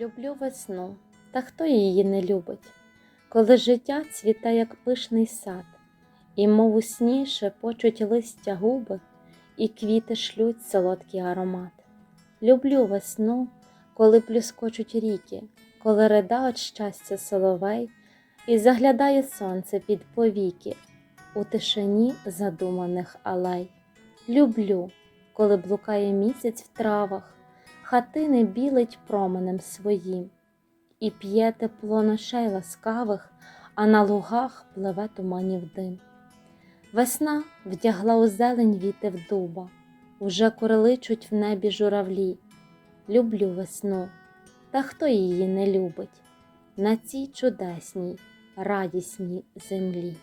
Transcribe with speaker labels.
Speaker 1: Люблю весну, та хто її не любить, коли життя цвіте, як пишний сад, і, мов у сні, шепочуть листя губи, і квіти шлють солодкий аромат. Люблю весну, коли плюскочуть ріки, коли рида от щастя соловей, і заглядає сонце під повіки у тишині задуманих алей. Люблю, коли блукає місяць в травах, хатини білить променем своїм, і п'є тепло ночей ласкавих, а на лугах пливе туманів дим. Весна вдягла у зелень вітив дуба, уже куреличуть в небі журавлі. Люблю весну, та хто її не любить на цій чудесній, радісній землі.